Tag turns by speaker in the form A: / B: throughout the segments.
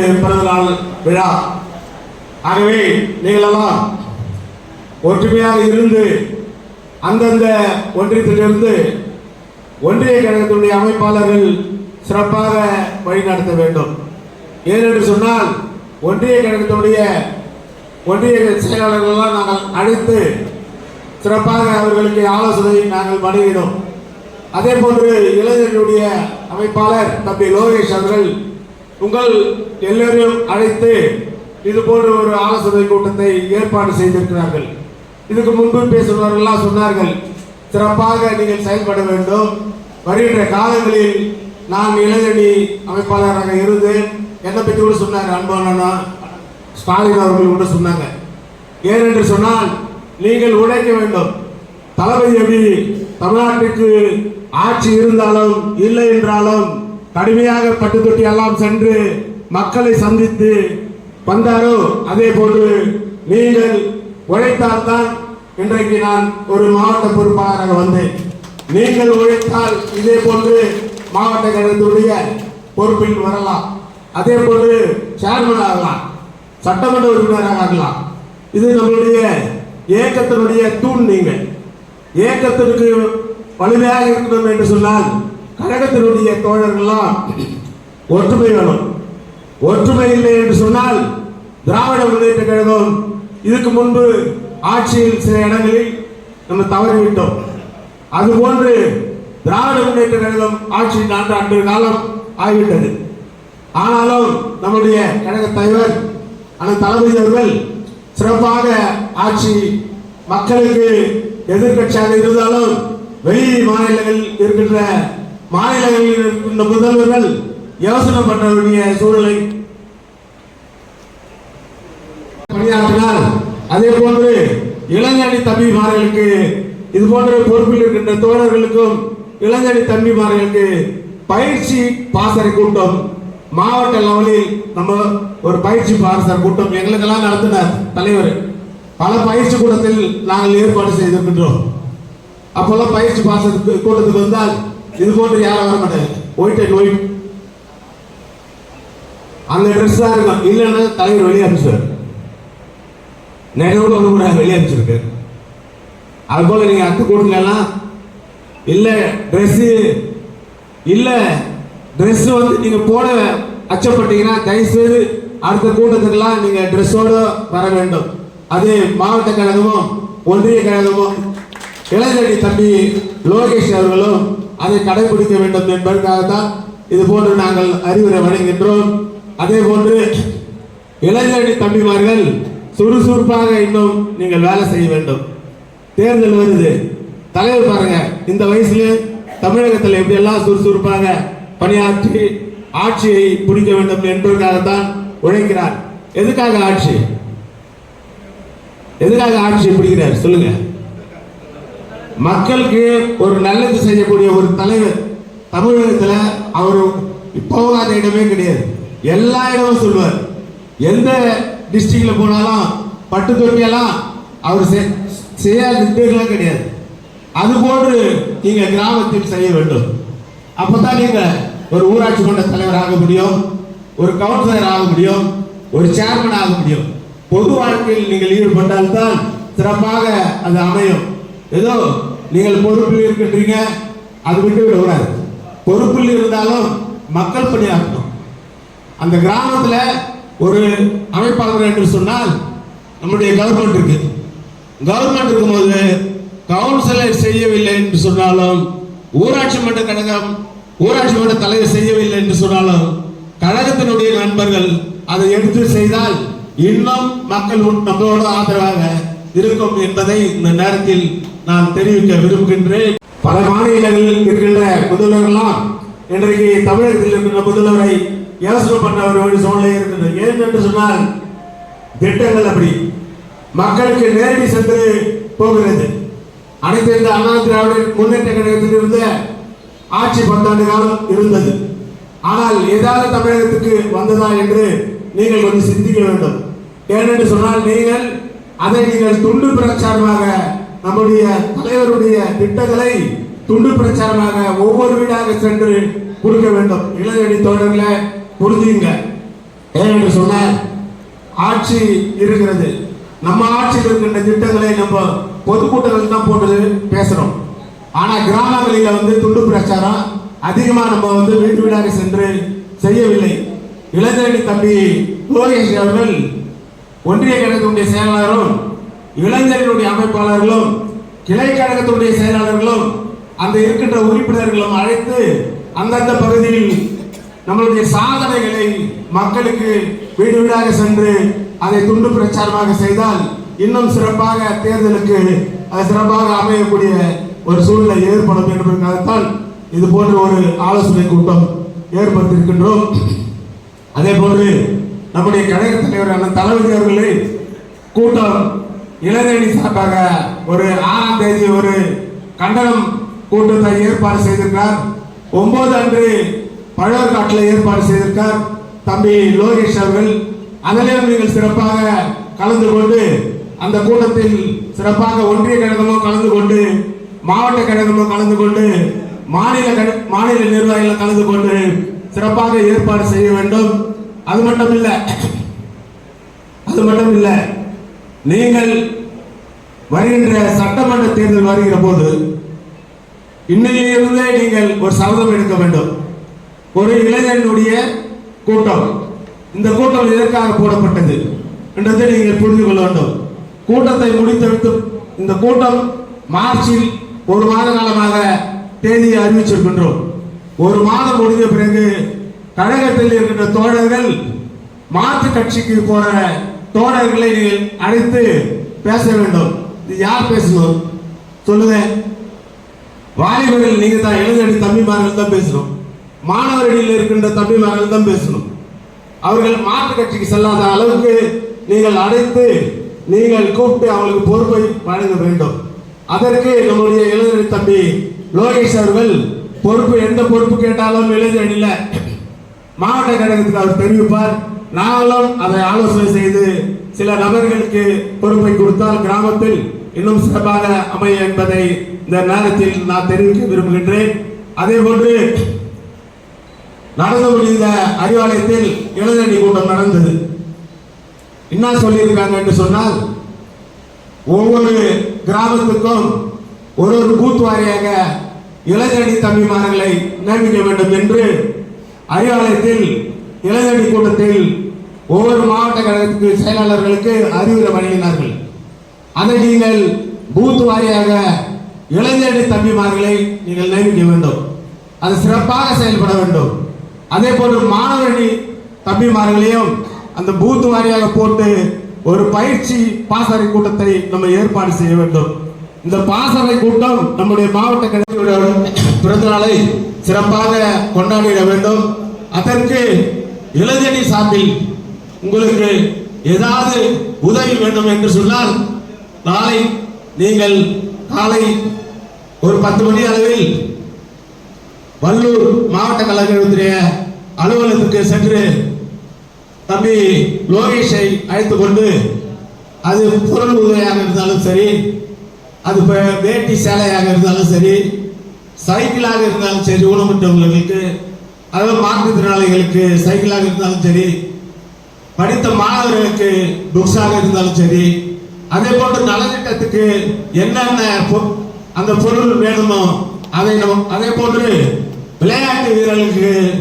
A: பிறந்த நாள் விழா. ஆகவே நீங்களெல்லாம் ஒற்றுமையாக இருந்து அந்தந்த ஒன்றியத்திலிருந்து ஒன்றிய கழகத்தினுடைய அமைப்பாளர்கள் சிறப்பாக வழிநடத்த வேண்டும். ஏனென்று சொன்னால் ஒன்றிய கழகத்தினுடைய ஒன்றிய செயலாளர்களெல்லாம் நாங்கள் அழைத்து சிறப்பாக அவர்களுக்கு ஆலோசனை நாங்கள் வழங்கினோம். அதே போன்று இளைஞர்களுடைய அமைப்பாளர் தம்பி லோகேஷ் அவர்கள் உங்கள் எல்லோரையும் அழைத்து இது போன்ற ஒரு ஆலோசனை கூட்டத்தை ஏற்பாடு செய்திருக்கிறார்கள். இதுக்கு முன்பு பேசுபவர்கள்லாம் சொன்னார்கள் சிறப்பாக நீங்கள் செயல்பட வேண்டும். வருகின்ற காலங்களில் நான் இளைஞணி அமைப்பாளராக இருந்து என்னை பற்றி கூட சொன்னார் அன்பானா ஸ்டாலின் அவர்கள் கூட சொன்னாங்க. ஏனென்று சொன்னால் நீங்கள் உழைக்க வேண்டும். தளபதி எப்படி தமிழ்நாட்டுக்கு ஆட்சி இருந்தாலும் இல்லை என்றாலும் கடுமையாக பட்டு தொட்டி எல்லாம் சென்று மக்களை சந்தித்து வந்தாரோ அதே போன்று நீங்கள் உழைத்தால்தான் இன்றைக்கு நான் ஒரு மாவட்ட பொறுப்பாளராக வந்தேன். நீங்கள் உழைத்தால் இதே போன்று மாவட்ட கழகத்துடைய பொறுப்பில் வரலாம். அதே போன்று சேர்மன் ஆகலாம். சட்டமன்ற உறுப்பினராக ஆகலாம். இது நம்மளுடைய இயக்கத்தினுடைய தூண் நீங்கள். இயக்கத்திற்கு வலிமையாக இருக்கணும் என்று சொன்னால் கழகத்தினுடைய தோழர்கள்லாம் ஒற்றுமை வேணும். ஒற்றுமை இல்லை என்று சொன்னால் திராவிட முன்னேற்ற கழகம் இதுக்கு முன்பு ஆட்சியில் சில இடங்களில் நம்ம தவறிவிட்டோம். அதுபோன்று திராவிட முன்னேற்ற கழகம் ஆட்சி நான்கு ஆண்டு காலம் ஆகிவிட்டது. ஆனாலும் நம்முடைய கழக தலைவர் அண்ணன் தளபதி அவர்கள் சிறப்பாக ஆட்சி மக்களுக்கு எதிர்க்கட்சியாக இருந்தாலும் வெளி மாநிலங்களில் இருக்கின்ற மாநிலங்களில் இருக்கின்ற முதல்வர்கள் யோசனை பண்ண வேண்டிய சூழலை பணியாற்றினால் அதே போன்று இளைஞரணி தம்பிமார்களுக்கு இது போன்ற பொறுப்பில் இருக்கின்ற தோழர்களுக்கும் இளைஞரணி தம்பிமார்களுக்கு பயிற்சி பாசறை கூட்டம் மாவட்ட லெவலில் நம்ம ஒரு பயிற்சி பாசறை கூட்டம் எங்களுக்கெல்லாம் நடத்தினார் தலைவர். பல பயிற்சி கூட்டத்தில் நாங்கள் ஏற்பாடு செய்திருக்கின்றோம். அப்போல்லாம் பயிற்சி பாசறை கூட்டத்துக்கு வந்தால் இது போன்று யாரும் வர மாட்டாங்க ஒயிட் அண்ட் ஒயிட் அந்த ட்ரெஸ் தான் இருக்கும். இல்லைன்னா தலைவர் வெளியே அனுப்பிச்சுவார் நினைவு வந்து கூட வெளியே அனுப்பிச்சிருக்கு. அது போல நீங்க அத்து கொடுக்கலாம் இல்ல ட்ரெஸ் இல்ல ட்ரெஸ் வந்து நீங்க போட அச்சப்பட்டீங்கன்னா தயவுசெய்து அடுத்த கூட்டத்துக்கெல்லாம் நீங்க ட்ரெஸ்ஸோட வர வேண்டும். அது மாவட்ட கழகமும் ஒன்றிய கழகமும். இளஞ்செடி தம்பி லோகேஷ் அவர்களும் அதை கடைபிடிக்க வேண்டும் என்பதற்காகத்தான் இது போன்று நாங்கள் அறிவுரை வழங்குகின்றோம். அதே போன்று இளைஞரணி தம்பிமார்கள் சுறுசுறுப்பாக இன்னும் நீங்கள் வேலை செய்ய வேண்டும். தேர்தல் வருது. தலைவர் பாருங்க இந்த வயசுல தமிழகத்தில் எப்படியெல்லாம் சுறுசுறுப்பாக பணியாற்றி ஆட்சியை பிடிக்க வேண்டும் என்பதற்காகத்தான் உழைக்கிறார். எதுக்காக ஆட்சி? எதுக்காக ஆட்சியை பிடிக்கிறார்? சொல்லுங்க. மக்களுக்கு ஒரு நல்லது செய்யக்கூடிய ஒரு தலைவர் தமிழகத்தில் அவர் போகாத இடமே கிடையாது. எல்லா இடமும் சொல்லுவார். எந்த டிஸ்ட்ரிக்ட்ல போனாலும் பட்டு தொப்பியெல்லாம் அவர் செ- செய்யாத திட்டங்களே கிடையாது. அதுபோன்று நீங்கள் கிராமத்தில் செய்ய வேண்டும். அப்போ தான் நீங்கள் ஒரு ஊராட்சி மன்ற தலைவர் ஆக முடியும் ஒரு கவுன்சிலர் ஆக முடியும் ஒரு சேர்மன் ஆக முடியும். பொது வாழ்க்கையில் நீங்கள் ஈடுபட்டால்தான் சிறப்பாக அது அமையும். ஏதோ நீங்கள் பொறுப்பில் இருக்கின்றீங்க அது விட்டு விடக்கூடாது. பொறுப்பில் இருந்தாலும் மக்கள் பணியாற்றணும். அந்த கிராமத்தில் ஒரு அமைப்பாளர் என்று சொன்னால் நம்முடைய கவர்மெண்ட் இருக்கு. கவர்மெண்ட் இருக்கும்போது கவுன்சிலர் செய்யவில்லை என்று சொன்னாலும் ஊராட்சி மன்ற கழகம் ஊராட்சி மன்ற தலைவர் செய்யவில்லை என்று சொன்னாலும் கழகத்தினுடைய நண்பர்கள் அதை எடுத்து செய்தால் இன்னும் மக்கள் நம்மளோட ஆதரவாக இருக்கும் என்பதை இந்த நேரத்தில் நான் தெரிவிக்க விரும்புகின்றேன். பல மாநிலங்களில் இருக்கின்ற முதல்வர்கள்லாம் இன்றைக்கு தமிழகத்தில் இருக்கின்ற முதல்வரை யோசனை பண்ண ஒரு ஒரு சூழ்நிலை இருக்குது ஏன் என்று சொன்னால் திட்டங்கள் அப்படி. மக்களுக்கு நேரடி சென்று போகிறது. அனைத்து இந்த அண்ணா திராவிட முன்னேற்ற கழகத்தில் இருந்த ஆட்சி பத்தாண்டு காலம் இருந்தது. ஆனால் ஏதாவது தமிழகத்துக்கு வந்ததா என்று நீங்கள் கொஞ்சம் சிந்திக்க வேண்டும். ஏனென்று சொன்னால் நீங்கள் அதை நீங்கள் துண்டு பிரச்சாரமாக நம்முடைய தலைவருடைய திட்டங்களை துண்டு பிரச்சாரமாக ஒவ்வொரு வீடாக சென்று கொடுக்க வேண்டும். இளையடி தோழர்களை புரிஞ்சுங்க. ஏனென்று சொன்னால் ஆட்சி இருக்கிறது. நம்ம ஆட்சியில் இருக்கின்ற திட்டங்களை நம்ம பொதுக்கூட்டங்கள் தான் போட்டு பேசுறோம். ஆனா கிராமங்களில வந்து துண்டு பிரச்சாரம் அதிகமா நம்ம வந்து வீட்டு வீடாக சென்று செய்யவில்லை. இளைஞரணி தம்பி லோகேஷ் அவர்கள் ஒன்றிய கழகத்தினுடைய செயலாளரும் இளைஞர்களுடைய அமைப்பாளர்களும் கிளை கழகத்துடைய செயலாளர்களும் அந்த இருக்கின்ற உறுப்பினர்களும் அழைத்து அந்தந்த பகுதியில் நம்மளுடைய சாதனைகளை மக்களுக்கு வீடு வீடாக சென்று அதை துண்டு பிரச்சாரமாக செய்தால் இன்னும் சிறப்பாக தேர்தலுக்கு அது சிறப்பாக அமையக்கூடிய ஒரு சூழ்நிலை ஏற்படும் என்பதற்காகத்தான் இது போன்ற ஒரு ஆலோசனை கூட்டம் ஏற்படுத்தியிருக்கின்றோம். அதே போன்று நம்முடைய கழக தலைவர் அண்ணன் தளபதி கூட்டம் இளைஞரணி சார்பாக ஒரு ஆறாம் தேதி ஒரு கண்டனம் கூட்டத்தை ஏற்பாடு செய்திருக்கார் ஒன்பது அன்று பழவர்காட்டில் ஏற்பாடு செய்திருக்கார் தம்பி லோகேஷ் அவர்கள். அதிலும் நீங்கள் சிறப்பாக கலந்து கொண்டு அந்த கூட்டத்தில் சிறப்பாக ஒன்றிய கழகமும் கலந்து கொண்டு மாவட்ட கழகமும் கலந்து கொண்டு மாநில மாநில நிர்வாகிகள் கலந்து கொண்டு சிறப்பாக ஏற்பாடு செய்ய வேண்டும். அது மட்டும் இல்லை அது மட்டும் இல்லை நீங்கள் வருகின்ற சட்டமன்ற தேர்தல் வருகிற போது இன்னையிலிருந்தே நீங்கள் ஒரு சபதம் எடுக்க வேண்டும். ஒரு இளைஞனுடைய கூட்டம். இந்த கூட்டம் எதற்காக போடப்பட்டது என்றதை நீங்கள் புரிந்து கொள்ள வேண்டும். கூட்டத்தை முடித்தெடுத்து இந்த கூட்டம் மார்ச்சில் ஒரு மாத காலமாக தேதியை அறிவிச்சிருக்கின்றோம். ஒரு மாதம் முடிந்த பிறகு கழகத்தில் இருக்கின்ற தோழர்கள் மாற்று கட்சிக்கு போற தோழர்களை நீங்கள் அழைத்து பேச வேண்டும். இது யார் பேசணும்? சொல்லுங்க. வாலிபர்கள் நீங்க தான் இளைஞரணி தம்பிமார்கள் தான் பேசணும். மாணவர்களில் இருக்கின்ற தம்பிமார்கள் தான் பேசணும். அவர்கள் மாற்று கட்சிக்கு செல்லாத அளவுக்கு நீங்கள் அழைத்து நீங்கள் கூப்பிட்டு அவங்களுக்கு பொறுப்பை வழங்க வேண்டும். அதற்கு நம்முடைய இளைஞர் தம்பி லோகேஷ் அவர்கள் பொறுப்பு எந்த பொறுப்பு கேட்டாலும் இளைஞரணியில மாவட்ட கழகத்துக்கு அவர் தெரிவிப்பார். நாங்களும் அதை ஆலோசனை செய்து சில நபர்களுக்கு பொறுப்பை கொடுத்தால் கிராமத்தில் இன்னும் சிறப்பாக அமைய என்பதை இந்த நேரத்தில் நான் தெரிவிக்க விரும்புகின்றேன். அதே போன்று நடந்து முடிந்த அறிவாலயத்தில் இளைஞரணி கூட்டம் நடந்தது. என்ன சொல்லியிருக்காங்க என்று சொன்னால் ஒவ்வொரு கிராமத்துக்கும் ஒரு ஒரு பூத் வாரியாக இளைஞரணி தம்பிமார்களை நியமிக்க வேண்டும் என்று அறிவாலயத்தில் இளைஞரணி கூட்டத்தில் ஒவ்வொரு மாவட்ட கழகத்துக்கு செயலாளர்களுக்கு அறிவுரை வழங்கினார்கள். அதை நீங்கள் பூத் வாரியாக இளைஞரணி தம்பிமார்களை நீங்கள் நியமிக்க வேண்டும். அது சிறப்பாக செயல்பட வேண்டும். அதே போன்று மாணவரணி தம்பிமார்களையும் அந்த பூத் வாரியாக போட்டு ஒரு பயிற்சி பாசறை கூட்டத்தை நம்ம ஏற்பாடு செய்ய வேண்டும். இந்த பாசறை கூட்டம் நம்முடைய மாவட்ட கழகத்தினுடைய பிறந்த நாளை சிறப்பாக கொண்டாடிட வேண்டும். அதற்கு இளைஞனி சார்பில் உங்களுக்கு ஏதாவது உதவி வேண்டும் என்று சொன்னால் நாளை நீங்கள் காலை ஒரு பத்து மணி அளவில் வல்லூர் மாவட்ட கழகத்தினுடைய அலுவலகத்துக்கு சென்று தம்பி லோகேஷை அழைத்து கொண்டு அது பொருள் உதவியாக இருந்தாலும் சரி அது இப்போ வேட்டி சேலையாக இருந்தாலும் சரி சைக்கிளாக இருந்தாலும் சரி ஊனமுற்றவர்களுக்கு அதாவது மாற்றுத்திறனாளிகளுக்கு சைக்கிளாக இருந்தாலும் சரி படித்த மாணவர்களுக்கு புக்ஸாக இருந்தாலும் சரி அதே போன்று நலத்திட்டத்துக்கு என்னென்ன பொ- அந்த பொருள் வேணுமோ அதை அதே போன்று விளையாட்டு வீரர்களுக்கு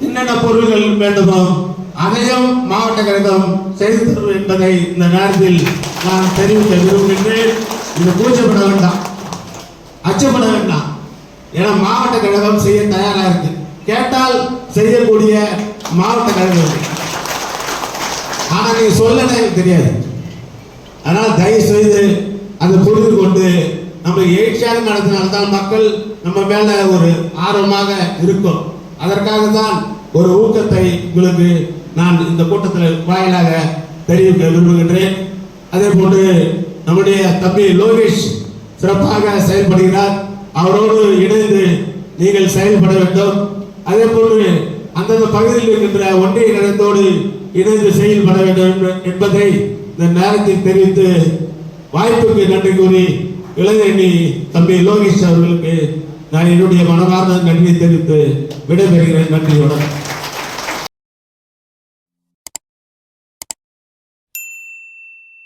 A: என்னென்ன பொருள்கள் வேண்டுமோ அதையும் மாவட்ட கழகம் செய்து தரும் என்பதை இந்த நேரத்தில் நான் தெரிவிக்க விரும்புகின்றேன். இது கூச்சப்பட வேண்டாம். அச்சப்பட வேண்டாம். ஏன்னா மாவட்ட கழகம் செய்ய தயாரா இருக்கு. கேட்டால் செய்யக்கூடிய மாவட்ட கழகம் இது. ஆனா நீங்க சொல்லல எனக்கு தெரியாது. ஆனால் தயவு செய்து அதை புரிந்து கொண்டு நம்ம எழுச்சியாக நடத்தினால்தான் மக்கள் நம்ம மேல ஒரு ஆர்வமாக இருக்கும். அதற்காக தான் ஒரு ஊக்கத்தை உங்களுக்கு நான் இந்த கூட்டத்தில் வாயிலாக தெரிவிக்க விரும்புகின்றேன். அதே போன்று நம்முடைய தம்பி லோகேஷ் சிறப்பாக செயல்படுகிறார். அவரோடு இணைந்து நீங்கள் செயல்பட வேண்டும். அதே போன்று அந்தந்த பகுதியில் இருக்கின்ற ஒன்றிய நிலத்தோடு இணைந்து செயல்பட வேண்டும் என்ப- என்பதை இந்த நேரத்தில் தெரிவித்து வாய்ப்புக்கு நன்றி கூறி இளைஞரணி தம்பி லோகேஷ் அவர்களுக்கு நான் என்னுடைய மனமார்ந்த நன்றியை தெரிவித்து விடைபெறுகிறேன். நன்றியுடன்